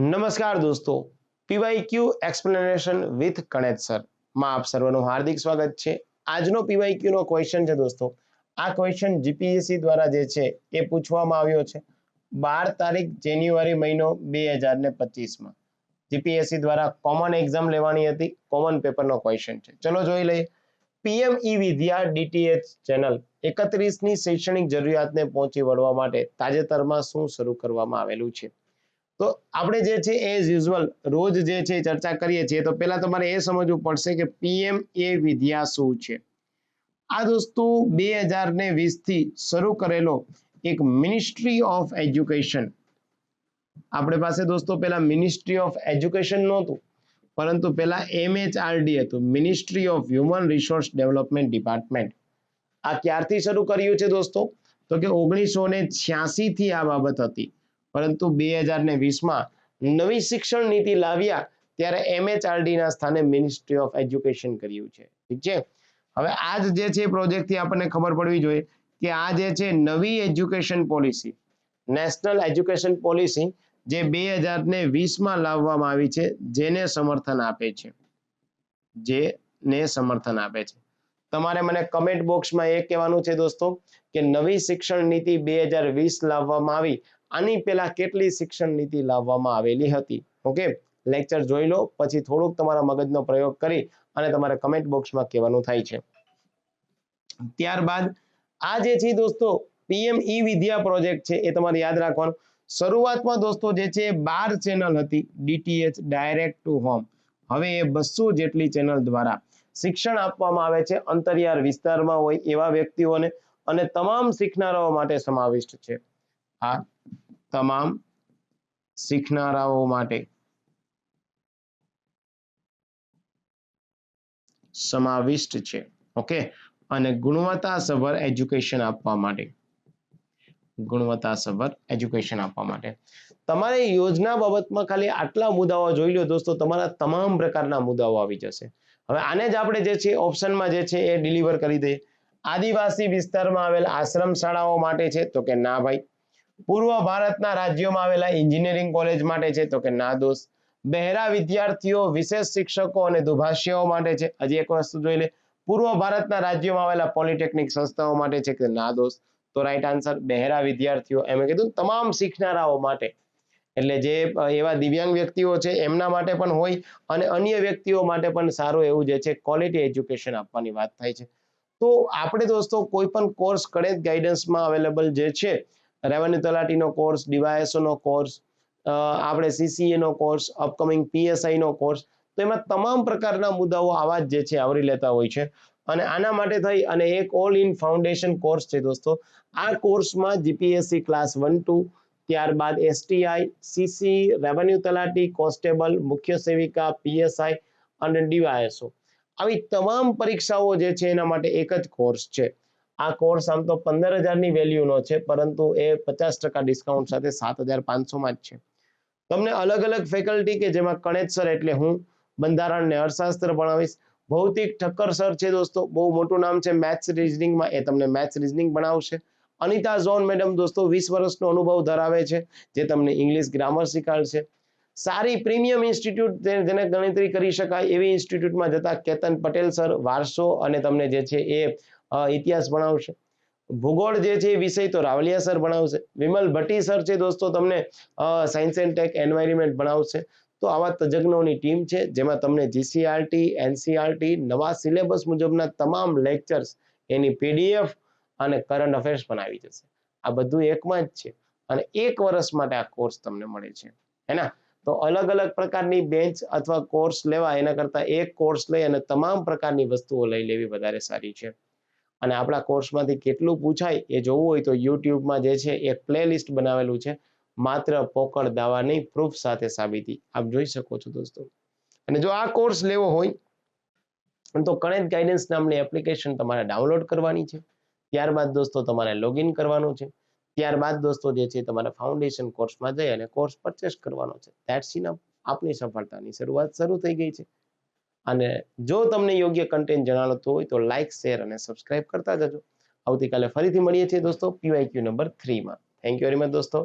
નમસ્કાર દોસ્તો. P Y Q explanation with Kanej sir. માં આપ સર્વનું હાર્દિક સ્વાગત છે. આજનો પીવાયક્યુ નો ક્વેશ્ચન છે દોસ્તો. આ ક્વેશ્ચન જીપીએસસી દ્વારા જે છે એ પૂછવામાં આવ્યો છે. બાર તારીખ જાન્યુઆરી મહિનો બે હજાર ને પચીસમાં જીપીએસસી દ્વારા કોમન એક્ઝામ લેવાની હતી. કોમન પેપરનો ક્વેશ્ચન છે. ચલો જોઈ લઈએ. PM e Vidya DTH channel એકત્રીસની શૈક્ષણિક જરૂરિયાતને પહોંચી વળવા માટે તાજેતરમાં શું શરૂ કરવામાં આવેલું છે? તો આપણે જે છે એઝ યુઝ્યુઅલ રોજ જે છે ચર્ચા કરીએ છીએ. તો પહેલા તમારે એ સમજવું પડશે કે પીએમ એ વિદ્યા શું છે? આ દોસ્તો બે હજાર ને વીસથી શરૂ કરેલો એક મિનિસ્ટ્રી ઓફ એજ્યુકેશન આપણે પાસે દોસ્તો પેલા મિનિસ્ટ્રી ઓફ એજ્યુકેશન નહોતું, પરંતુ પેલા એમએચઆરડી હતું. Ministry of human resource development department આ ક્યારથી શરૂ કર્યું છે દોસ્તો? તો કે ઓગણીસો ને છ્યાસી થી આ બાબત હતી. પરંતુ બે હજાર ને વીસમાં નવી શિક્ષણ નીતિ લાવ્યા ત્યારે એમએચઆરડી ના સ્થાને મિનિસ્ટ્રી ઓફ એજ્યુકેશન કર્યું છે. ઠીક છે? હવે આ જે છે પ્રોજેક્ટથી આપણને ખબર પડવી જોઈએ કે આ જે છે નવી education policy national education policy જે બે હજાર ને વીસમાં લાવવામાં આવી છે, જેને સમર્થન આપે છે. જેને સમર્થન આપે છે. તમારે મને કમેન્ટ બોક્સમાં એ કહેવાનું છે દોસ્તો કે નવી શિક્ષણ નીતિ બે હજાર વીસ લાવવામાં આવી આની પહેલા કેટલી શિક્ષણ નીતિ લાવવામાં આવેલી હતી? ઓકે લેક્ચર જોઈ લો, પછી થોડુંક તમારા મગજનો પ્રયોગ કરી અને તમારે કમેન્ટ બોક્સમાં કહેવાનું થાય છે. ત્યારબાદ, આ જે છે દોસ્તો પીએમ ઈ વિદ્યા પ્રોજેક્ટ છે, એ તમારે યાદ રાખવાનું. શરૂઆતમાં દોસ્તો જે છે, બાર ચેનલ હતી ડીટીએચ ડાયરેક્ટ ટુ હોમ હવે એ બસો જેટલી ચેનલ દ્વારા શિક્ષણ આપવામાં આવે છે, અંતરિયાળ વિસ્તારમાં હોય એવા વ્યક્તિઓને અને તમામ શીખનારાઓ માટે સમાવિષ્ટ છે. આ તમામ શીખનારાઓ માટે સમાવિષ્ટ છે. ઓકે? અને ગુણવત્તાસભર એજ્યુકેશન આપવા માટે. ગુણવત્તાસભર એજ્યુકેશન આપવા માટે. તમારે યોજના બાબતમાં ખાલી આટલા મુદ્દાઓ જોઈ લો દોસ્તો, તમારા તમામ પ્રકારના મુદ્દાઓ આવી જશે. હવે આને જ આપણે જે છે, ઓપ્શનમાં જે છે, એ ડિલિવર કરી દઈએ. આદિવાસી વિસ્તારમાં આવેલ આશ્રમ શાળાઓ માટે છે, તો કે ના ભાઈ પૂર્વ ભારતના રાજ્યોમાં આવેલા એન્જિનિયરિંગ કોલેજ માટે છે. તો કે ના દોસ્ત બહેરા વિદ્યાર્થીઓ, વિશેષ શિક્ષકો અને દુભાષીઓ માટે છે. હજી એક વસ્તુ જોઈ લે. પૂર્વ ભારતના રાજ્યોમાં આવેલા પોલિટેકનિક સંસ્થાઓ માટે છે કે ના દોસ્ત તો રાઈટ આન્સર બહેરા વિદ્યાર્થીઓ. એમ કીધું તમામ શીખનારાઓ માટે. એટલે જે એવા દિવ્યાંગ વ્યક્તિઓ છે, એમના માટે પણ હોય અને અન્ય વ્યક્તિઓ માટે પણ સારું એવું જે છે ક્વોલિટી એજ્યુકેશન આપવાની વાત થાય છે. તો આપણે દોસ્તો, કોઈ પણ કોર્સ કડેજ ગાઈડન્સમાં અવેલેબલ જે છે રેવન્યુ તલાટીનો કોર્સ, ડીવાયએસઓનો કોર્સ આપણે C C A no course, upcoming P S I no course, તો એમાં તમામ પ્રકારના મુદ્દાઓ આવા જ જે છે આવરી લેતા હોય છે. અને આના માટે થઈ અને એક ઓલ ઇન ફાઉન્ડેશન કોર્સ છે દોસ્તો. આ કોર્સમાં જીપીએસસી ક્લાસ વન, ટુ, ત્યારબાદ S T I, C C, revenue તલાટી, કોન્સ્ટેબલ, મુખ્ય સેવિકા, પીએસઆઈ અને ડીવાયએસઓ. આવી તમામ પરીક્ષાઓ જે છે એના માટે એક જ કોર્સ છે. આ કોર્સ આમ તો પંદર હજારની વેલ્યુનો છે, પરંતુ એ પચાસ ટકા ડિસ્કાઉન્ટ સાથે સાત હજાર પાંચસોમાં જ છે. તમને અલગ અલગ ફેકલ્ટી કે જેમાં કણેજ સર એટલે હું, બંધારણ ને અર્થશાસ્ત્ર ભણાવીશ. ભૌતિક ઠક્કર સર છે દોસ્તો, બહુ મોટું નામ છે મેથ્સ રિઝનિંગમાં એ તમને મેથ્સ રિઝનિંગ ભણાવશે. અનિતા ઝોન મેડમ દોસ્તો, વીસ વર્ષનો અનુભવ ધરાવે છે, જે તમને ઇંગ્લિશ ગ્રામર શીખવાડશે. સારી પ્રીમિયમ ઇન્સ્ટિટ્યૂટ જેને ગણતરી કરી શકાય એવી ઇન્સ્ટિટ્યૂટમાં જતા કેતન પટેલ સર વારસો અને તમને જે છે એ ઇતિહાસ ભણાવશે. ભૂગોળ જે છે વિષય તો રાવલિયા સર ભણાવશે. વિમલ ભટ્ટી સર છે દોસ્તો તમને સાયન્સ એન્ડ ટેક એન્વાયરમેન્ટ ભણાવશે. તો આવા તજજ્ઞોની ટીમ છે, જેમાં તમને જીસીઆરટી એનસીઆરટી નવા સિલેબસ મુજબના તમામ લેક્ચર્સ એની પીડીએફ અને કરંટ અફેર્સ પણ આવી જશે. આ બધું એકમાં જ છે અને એક વર્ષ માટે આ કોર્સ તમને મળે છે. હેના? તો અલગ અલગ પ્રકારની બેન્ચ અથવા કોર્સ લેવા એના કરતા એક કોર્સ લઈ અને તમામ પ્રકારની વસ્તુઓ લઈ લેવી વધારે સારી છે. અને આપણા કોર્સમાંથી કેટલું પૂછાય એ જોવું હોય તો યુટ્યુબમાં જે છે એક પ્લે લિસ્ટ બનાવેલું છે. માત્ર પોકળ દાવાની પ્રૂફ સાથે સાબિતી. આપ જોઈ શકો છો દોસ્તો. અને જો આ કોર્સ લેવો હોય તો કનેક્ટ ગાઈડન્સ નામની એપ્લિકેશન તમારે ડાઉનલોડ કરવાની છે. ત્યારબાદ દોસ્તો તમારે લોગિન કરવાનું છે. ત્યારબાદ દોસ્તો જે છે તમારે ફાઉન્ડેશન કોર્સમાં જઈ અને કોર્સ પરચેસ કરવાનો છે. ધેટ્સ ઇનફ આપની સફળતાની શરૂઆત શરૂ થઈ ગઈ છે. અને જો તમને યોગ્ય કન્ટેન્ટ જણાવતું હોય તો લાઇક શેર અને સબસ્ક્રાઇબ કરતા જજો. આવતીકાલે ફરીથી મળીએ છીએ દોસ્તો પીવાયક્યુ નંબર થ્રીમાં થેન્ક યુ વેરી મચ દોસ્તો.